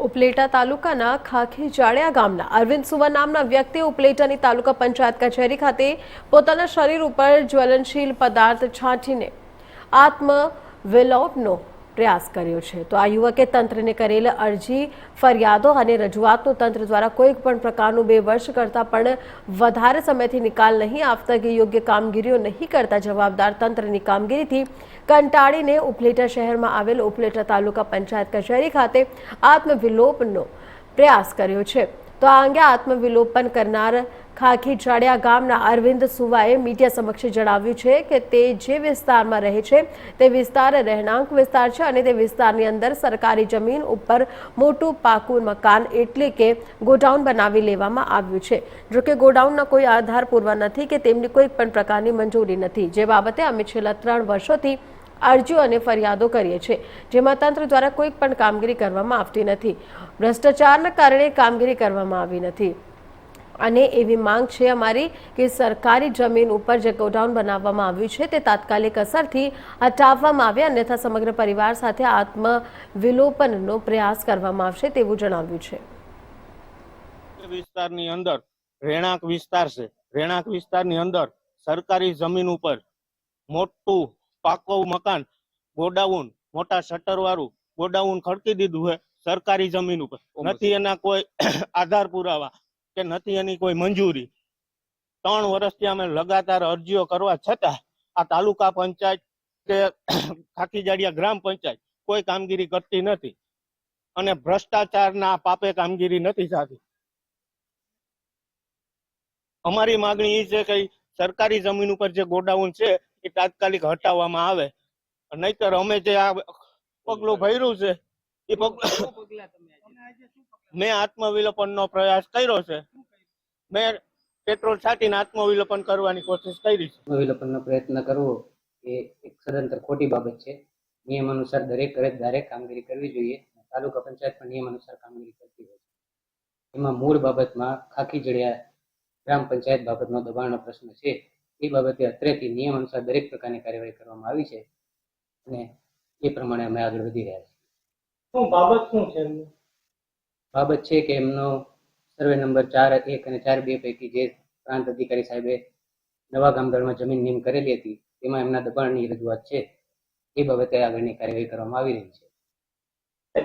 ઉપલેટા તાલુકાના ખાખી જાડિયા ગામના અરવિંદ સુવા નામના વ્યક્તિએ ઉપલેટાની તાલુકા પંચાયત કચેરી ખાતે પોતાના શરીર ઉપર જ્વલનશીલ પદાર્થ છાંટીને આત્મ વિલોપનો પ્રયાસ કર્યો છે. તો આ યુવકે તંત્રને કરેલ અરજી, ફરિયાદો અને રજૂઆતનું તંત્ર દ્વારા કોઈ પણ પ્રકારનું બે વર્ષ કરતાં પણ વધારે સમયથી નિકાલ નહીં આપતા કે યોગ્ય કામગીરીઓ નહીં કરતા જવાબદાર તંત્રની કામગીરીથી કંટાળીને ઉપલેટા શહેરમાં આવેલ ઉપલેટા તાલુકા પંચાયત કચેરી ખાતે આત્મવિલોપનો પ્રયાસ કર્યો છે. તો આ અંગે આત્મવિલોપન કરનાર ખાખી જાડિયા ગામના અરવિંદ સુવાએ મીડિયા સમક્ષ જણાવ્યું છે કે તે જે વિસ્તારમાં રહે છે, તે વિસ્તાર રહેણાંક વિસ્તાર છે અને તે વિસ્તારની અંદર સરકારી જમીન ઉપર મોટું પાકું મકાન એટલે કે ગોડાઉન બનાવી લેવામાં આવ્યું છે. જો કે ગોડાઉનના કોઈ આધાર પૂરવા નથી કે તેમની કોઈ પણ પ્રકારની મંજૂરી નથી. જે બાબતે અમે છેલ્લા ત્રણ વર્ષોથી અરજીઓ અને ફરિયાદો કરીએ છીએ, જેમાં તંત્ર દ્વારા કોઈ પણ કામગીરી કરવામાં આવતી નથી. ભ્રષ્ટાચારના કારણે કામગીરી કરવામાં આવી નથી. અને એવી માંગ છે અમારી કે સરકારી જમીન ઉપર જે ગોડાઉન બનાવવામાં આવ્યું છે, તે તાત્કાલિક અસરથી હટાવવામાં આવે અન્યથા સમગ્ર પરિવાર સાથે આત્મ વિલોપનનો પ્રયાસ કરવામાં આવશે તેવું જણાવ્યું છે. વિસ્તારની અંદર રહેણાંક વિસ્તાર છે. રહેણાંક વિસ્તારની અંદર સરકારી જમીન ઉપર મોટું પાકું મકાન ગોડાઉન મોટા શટર વાળું ગોડાઉન ખડકી દીધું છે સરકારી જમીન ઉપર. નથી એના કોઈ આધાર પુરાવા કે નથી એની કોઈ મંજૂરી. ત્રણ વર્ષથી અમે લગાતાર અરજીઓ કરવા છતાં આ તાલુકા પંચાયત કે ખાકીજાડિયા ગ્રામ પંચાયત કોઈ કામગીરી કરતી નથી અને ભ્રષ્ટાચારના પાપે કામગીરી નથી થતી. અમારી માગણી એ છે કે સરકારી જમીન ઉપર જે ગોડાઉન છે એ તાત્કાલિક હટાવવામાં આવે. નહીતર અમે જે આ પગલું ભર્યું છે, એ મેં આત્મવિલોપનનો પ્રયાસ કર્યો છે. મેં પેટ્રોલ છાંટીને આત્મવિલોપન કરવાની કોશિશ કરી છે. વિલોપનનો પ્રયત્ન કરવો એ એક સદંતર ખોટી બાબત છે. નિયમ અનુસાર દરેક અરજદારે કામગીરી કરવી જોઈએ. તાલુકા પંચાયત પણ નિયમ અનુસાર કામગીરી કરતી હોય છે. એમાં મૂળ બાબતમાં ખાખી જડિયા ગ્રામ પંચાયત બાબતનો દબાણનો પ્રશ્ન છે. એ બાબતે અત્રેથી નિયમ અનુસાર દરેક પ્રકારની કાર્યવાહી કરવામાં આવી છે અને એ પ્રમાણે અમે આગળ વધી રહ્યા છીએ. શું બાબત શું છે બાબત છે કે એમનો સર્વે નંબર ચાર એક અને ચાર બે પૈકી જે પ્રાંત અધિકારી સાહેબે નવા ગામદળમાં જમીન નિયમ કરેલી હતી તેમાં એમના દબાણની રજૂઆત છે. એ બાબતે આગળની કાર્યવાહી કરવામાં આવી રહી છે.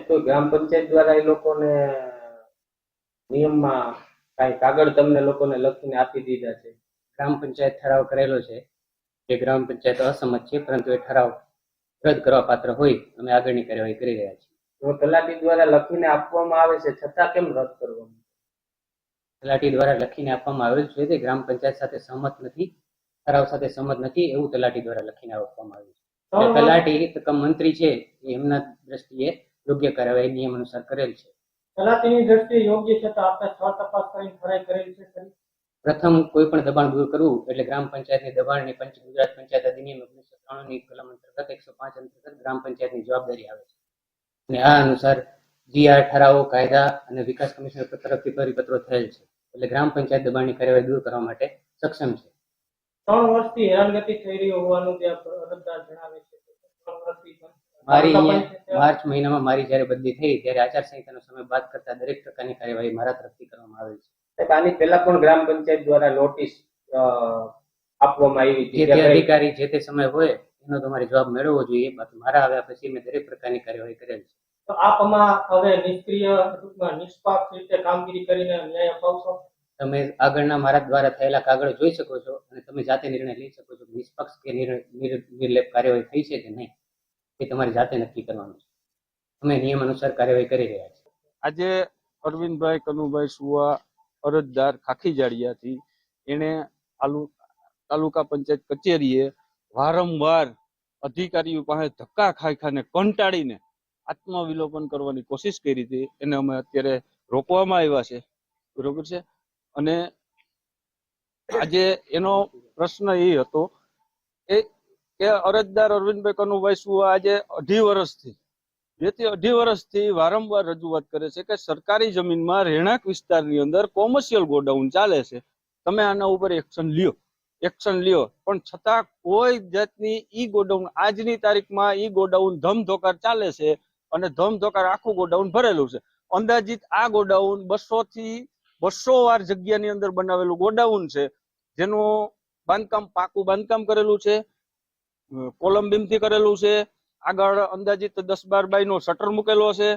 તો ગ્રામ પંચાયત દ્વારા એ લોકોને નિયમમાં કાંઈ કાગળ તમને લોકોને લખીને આપી દીધા છે. ગ્રામ પંચાયત ઠરાવ કરેલો છે. જે ગ્રામ પંચાયત અસંમત છે પરંતુ એ ઠરાવ રદ કરવા પાત્ર હોય અમે આગળની કાર્યવાહી કરી રહ્યા છીએ. તલાટી દ્વારા લખીને આપવામાં આવે છે છતાં કેમ રદ કરવામાં તલાટી દ્વારા લખીને આપવામાં આવેલ છે તે ગ્રામ પંચાયત સાથે સહમત નથી ઠરાવ સાથે સહમત નથી એવું તલાટી દ્વારા લખીને આપવામાં આવ્યું છે. તલાટી મંત્રી છે એમના દ્રષ્ટિએ યોગ્ય કાર્યવાહી નિયમ અનુસાર કરેલ છે. તલાટીની દ્રષ્ટિએ યોગ્ય છે તો આપણે છ તપાસ કરીને ખરાઈ કરેલ છે? પ્રથમ કોઈ પણ દબાણ દૂર કરવું એટલે ગ્રામ પંચાયતની દબાણની પંચ ગુજરાત પંચાયત અધિનિયમ ઓગણીસો ત્રાણુંની કલમ અંતર્ગત એકસો પાંચ અંતર્ગત ગ્રામ પંચાયતની જવાબદારી આવે છે. અને આ અનુસાર જીઆર ઠરાવો કાયદા અને વિકાસ કમિશનર તરફથી પરિપત્રો થયેલ છે. એટલે ગ્રામ પંચાયત દબાણની કાર્યવાહી દૂર કરવા માટે સક્ષમ છે. ત્રણ વર્ષથી હેરાનગતિ થઈ રહી હોવાનું જે અરજદાર જણાવે છે. મારી માર્ચ મહિનામાં મારી જ્યારે બદલી થઈ ત્યારે આચારસંહિતાનો સમય બાદ કરતા દરેક પ્રકારની કાર્યવાહી મારા તરફથી કરવામાં આવેલ છે. આની પહેલા પણ ગ્રામ પંચાયત દ્વારા નોટિસ અ, આપવામાં આવી જે હતી જે અધિકારી જે તે સમય હોય એનો તમારે જવાબ મેળવવો જોઈએ. બાકી મારા આવ્યા પછી મેં દરેક પ્રકારની કાર્યવાહી કરેલ છે. તો આપ આમાં હવે નિષ્ક્રિય ટૂંકમાં નિષ્પાક્ષ રીતે કામગીરી કરીને ન્યાય અપાવશો? તમે આગળના મારા દ્વારા થયેલા કાગળ જોઈ શકો છો અને તમે જાતે નિર્ણય લઈ શકો છો નિષ્પક્ષ કે નિર- નિર- નિર્લેપ કાર્યવાહી થઈ છે કે નહીં. એ તમારે જાતે નક્કી કરવાનું છે. અમે નિયમ અનુસાર કાર્યવાહી કરી રહ્યા છીએ. આજે અરવિંદભાઈ કનુભાઈ સુવા અરજદાર ખાખી જાડિયાથી એણે તાલુકા પંચાયત કચેરીએ વારંવાર અધિકારીઓ પાસે ધક્કા ખાઈ ખાને કંટાળીને આત્મવિલોપન કરવાની કોશિશ કરી હતી. એને અમે અત્યારે રોકવામાં આવ્યા છે. બરોબર છે? અને આજે એનો પ્રશ્ન એ હતો એ કે અરજદાર અરવિંદભાઈ કનુભાઈ સુવા આજે અઢી વર્ષથી જેથી અઢી વર્ષથી વારંવાર રજૂઆત કરે છે કે સરકારી જમીનમાં રહેણાંક વિસ્તારની અંદર કોમર્શિયલ ગોડાઉન ચાલે છે. તમે આના ઉપર એક્શન લ્યો. એક્શન લ્યો. પણ છતાં કોઈ જાતની ઈ ગોડાઉન, આજની તારીખમાં ઈ ગોડાઉન ધમધોકાર ચાલે છે અને ધમધોકાર આખું ગોડાઉન ભરેલું છે. અંદાજિત આ ગોડાઉન બસો થી બસો વાર જગ્યાની અંદર બનાવેલું ગોડાઉન છે, જેનું બાંધકામ પાકું બાંધકામ કરેલું છે કોલમ બીમથી કરેલું છે આગળ અંદાજિત દસ બાર બાય નો શટર મૂકેલો છે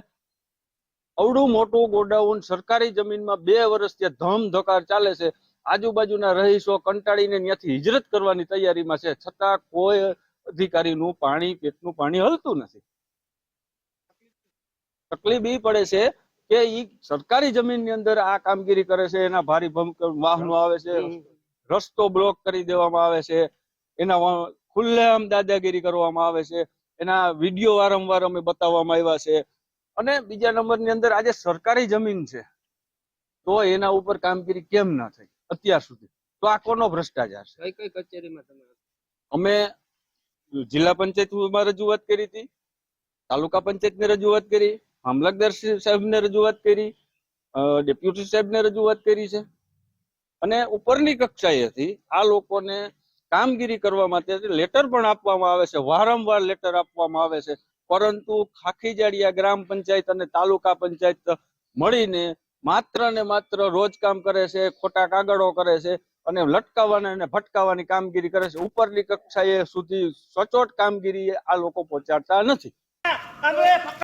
અવડું મોટું ગોડાઉન સરકારી જમીનમાં બે વર્ષ ત્યાં ધમ ધકાર ચાલે છે. આજુબાજુના રહીશો કંટાળીને ત્યાંથી હિજરત કરવાની તૈયારીમાં છે. છતાં કોઈ અધિકારીનું પાણી પેટનું પાણી હલતું નથી. તકલીફ એ પડે છે કે ઈ સરકારી જમીનની અંદર આ કામગીરી કરે છે. એના ભારી વાહનો આવે છે. રસ્તો બ્લોક કરી દેવામાં આવે છે. એના ખુલ્લેઆમ દાદાગીરી કરવામાં આવે છે. એના વીડિયો વારંવાર અમે બતાવવામાં આવ્યા છે. અને બીજા નંબરની અંદર આજે સરકારી જમીન છે. તો એના ઉપર કામગીરી કેમ ના થઈ? અત્યાર સુધી. તો આ કોનો ભ્રષ્ટાચાર છે? કઈ કઈ કચેરીમાં તમે અમે જિલ્લા પંચાયતમાં રજૂઆત કરી હતી. તાલુકા પંચાયતને રજૂઆત કરી. મામલતદાર સાહેબને રજૂઆત કરી. ડેપ્યુટી સાહેબને રજૂઆત કરી છે. અને ઉપરની કક્ષાએથી આ લોકોને કામગીરી કરવા માટે લેટર પણ આપવામાં આવે છે, વારંવાર લેટર આપવામાં આવે છે. પરંતુ ખાખીજાડિયા ગ્રામ પંચાયત અને તાલુકા પંચાયત મળીને માત્ર ને માત્ર રોજ કામ કરે છે, ખોટા કાગળો કરે છે અને લટકાવવાના અને ભટકાવવાની કામગીરી કરે છે. ઉપરની કક્ષાએ સુધી સચોટ કામગીરી આ લોકો પહોંચાડતા નથી.